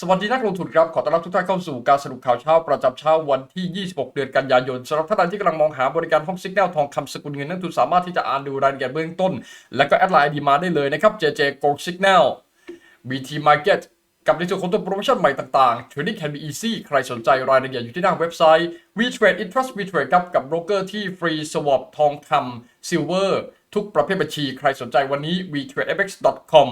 สวัสดีนักลงทุนครับ ขอต้อนรับทุกท่านเข้าสู่การสรุปข่าวเช้าประจำเช้าวันที่ 26 เดือนกันยายนสำหรับท่านใดที่กำลังมองหาบริการห้องซิกแนลทองคำสกุลเงินนักทุนสามารถที่จะอ่านดูรายละเอียดเบื้องต้น และก็แอดไลน์ดีมาได้เลยนะครับ JJ Gold Signal BT Market กับในส่วนของตัวโปรโมชั่นใหม่ต่างๆ Trading can be easy ใครสนใจรายละเอียดอยู่ที่หน้าเว็บไซต์ WeTrade Interest WeTrade ครับกับโบรกเกอร์ที่ฟรี swap ทองคำ silver ทุกประเภทบัญชี ใครสนใจวันนี้ WeTradeFX.com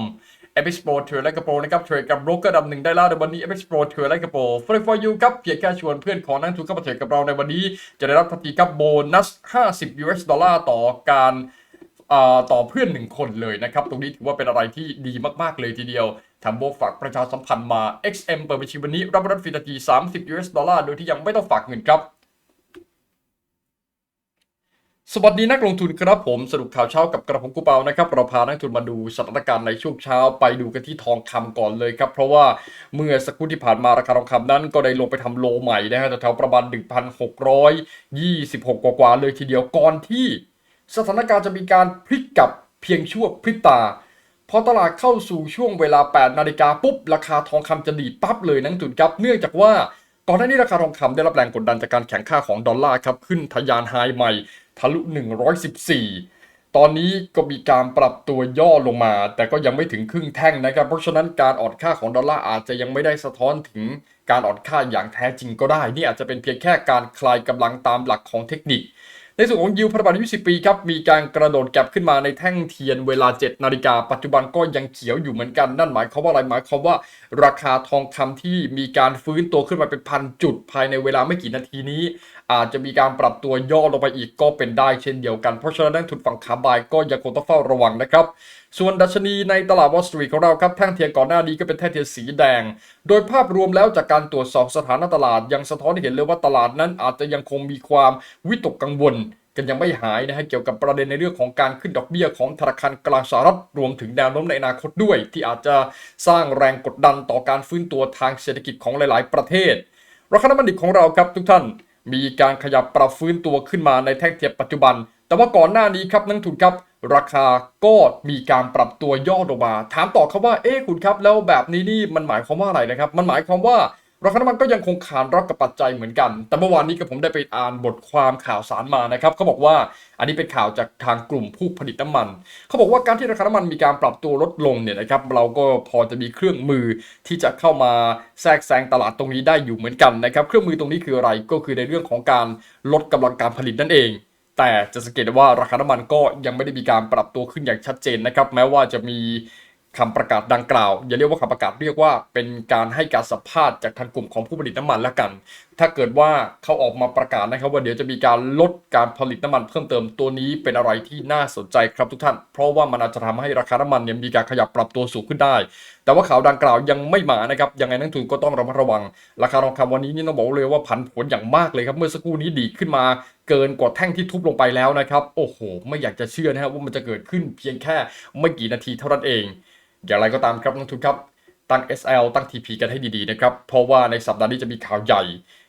FX Pro เทรดและกระโปรนะครับเทรดกับโบรกเกอร์ดำหนึ่งได้แล้วในวันนี้ FX Pro เทรดและกระโปร Free for you ครับเพียงแค่ชวนเพื่อนของนักลงทุนเข้ามาเทรดกับเราในวันนี้ จะได้รับทันทีครับโบนัส 50 US ดอลลาร์ต่อการอ่าต่อเพื่อนหนึ่งคนเลยนะครับ ตรงนี้ถือว่าเป็นอะไรที่ดีมากๆเลยทีเดียวทำโบฝากประชาสัมพันธ์มา XM เปิดบัญชีวันนี้รับรับฟรีทันที 30 US ดอลลาร์โดยที่ยังไม่ต้องฝากเงินครับ สวัสดีนักลงทุนครับผมสรุปข่าวเช้ากับกระผมกูเปานะครับเราพานักลงทุนมาดูสถานการณ์ในช่วงเช้าไปดูกันที่ทองคำก่อนเลยครับ เพราะว่าเมื่อสักครู่ที่ผ่านมาราคาทองคำนั้นก็ได้ลงไปทำโลใหม่นะฮะแถวประมาณ 1,626 กว่าๆเลยทีเดียวก่อนที่ สถานการณ์จะมีการพลิกกลับเพียงชั่วพริบตาพอตลาดเข้าสู่ช่วงเวลา 8 นาฬิกาปุ๊บราคาทองคำจะดีดปั๊บเลยนักลงทุนครับเนื่องจากว่า ก่อนหน้านี้ราคาทองคำได้รับแรงกดดันจากการแข่งค่าของดอลลาร์ครับขึ้นทะยานไฮใหม่ทะลุ 114 ตอนนี้ก็มีการปรับตัวย่อลงมา แต่ก็ยังไม่ถึงครึ่งแท่งนะครับ เพราะฉะนั้นการอ่อนค่าของดอลลาร์อาจจะยังไม่ได้สะท้อนถึงการอ่อนค่าอย่างแท้จริงก็ได้ นี่อาจจะเป็นเพียงแค่การคลายกำลังตามหลักของเทคนิค ในส่วนของยิวพันธบัตรอายุ10 ปีครับมีการกระโดดแก็บขึ้นมาในแท่งเทียนเวลา 7 นาฬิกาปัจจุบันก็ยังเขียวอยู่เหมือนกัน นั่นหมายความว่าอะไรหมายความว่า ราคาทองคำที่มีการฟื้นตัวขึ้นมาเป็นพันจุดภายในเวลาไม่กี่นาทีนี้ อาจจะมีการปรับตัวย่อลงไปอีกก็เป็นได้เช่นเดียวกันเพราะฉะนั้นทุนฝั่งขาบายก็ยังคงต้องเฝ้าระวังนะครับ ส่วนดัชนีในตลาดวอลสตรีทของเราครับแท่งเทียนก่อนหน้านี้ก็เป็นแท่งเทียนสีแดง โดยภาพรวมแล้วจากการตรวจสอบสถานะตลาด ยังสะท้อนให้เห็นเลยว่าตลาดนั้นอาจจะยังคงมีความวิตกกังวลกันยังไม่หายนะฮะเกี่ยวกับประเด็นในเรื่องของการขึ้นดอกเบี้ยของธนาคารกลางสหรัฐรวมถึงแนวโน้มในอนาคตด้วย ที่อาจจะสร้างแรงกดดันต่อการฟื้นตัวทางเศรษฐกิจของหลาย ๆ ประเทศ ราคาน้ำมันดิบของเราครับทุกท่านมีการขยับปรับฟื้นตัวขึ้นมาในแท่งเทียบปัจจุบัน แต่ว่าก่อนหน้านี้ครับนักทุนครับ ราคาก็มีการปรับตัวย่อลงมา ถามต่อครับว่าเอ๊ะคุณครับ แล้วแบบนี้นี่มันหมายความว่าอะไรนะครับ มันหมายความว่าราคาน้ำมันก็ยังคงขานรับกับปัจจัยเหมือนกัน แต่เมื่อวานนี้ก็ผมได้ไปอ่านบทความข่าวสารมานะครับเขาบอกว่าอันนี้เป็นข่าวจากทางกลุ่มผู้ผลิตน้ำมัน เขาบอกว่าการที่ราคาน้ำมันมีการปรับตัวลดลงเนี่ยนะครับเราก็พอจะมีเครื่องมือที่จะเข้ามาแทรกแซงตลาดตรงนี้ได้อยู่เหมือนกันนะครับ เครื่องมือตรงนี้คืออะไรก็คือในเรื่องของการลดกำลังการผลิตนั่นเอง แต่จะสังเกตได้ว่าราคาน้ำมันก็ยังไม่ได้มีการปรับตัวขึ้นอย่างชัดเจนนะครับ แม้ว่าจะมีคำประกาศดังกล่าว อย่าเรียกว่าคำประกาศเรียกว่าเป็นการให้การสัมภาษณ์จากทางกลุ่มของผู้ผลิตน้ำมันแล้วกันถ้าเกิดว่าเขาออกมาประกาศนะครับ ว่าเดี๋ยวจะมีการลดการผลิตน้ำมันเพิ่มเติมตัวนี้เป็นอะไรที่น่าสนใจครับทุกท่าน เพราะว่ามันอาจจะทำให้ราคาน้ำมันเนี่ยมีการขยับปรับตัวสูงขึ้นได้ แต่ว่าข่าวดังกล่าวยังไม่มานะครับยังไงนักทุนก็ต้องระมัดระวัง ราคาทองคำวันนี้นี่ต้องบอกเลยว่าผันผวนอย่างมากเลยครับเมื่อสักครู่นี้ดีขึ้นมาเกินกว่าแท่งที่ทุบลงไปแล้วนะครับโอ้โห ไม่อยากจะเชื่อนะครับว่ามันจะเกิดขึ้นเพียงแค่ไม่กี่นาทีเท่านั้นเอง อย่างไรก็ตามครับนักทุนครับ ตั้ง SL ตั้ง TP กันให้ดีๆนะครับ เพราะว่าในสัปดาห์นี้จะมีข่าวใหญ่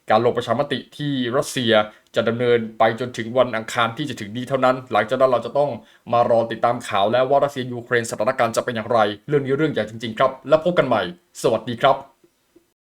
การลงประชามติที่รัสเซียจะดำเนินไปจนถึงวันอังคารที่จะถึงนี้เท่านั้น หลังจากนั้นเราจะต้องมารอติดตามข่าวแล้วว่ารัสเซียยูเครนสถานการณ์จะเป็นอย่างไร เรื่องนี้เรื่องใหญ่จริงๆครับ แล้วพบกันใหม่ สวัสดีครับ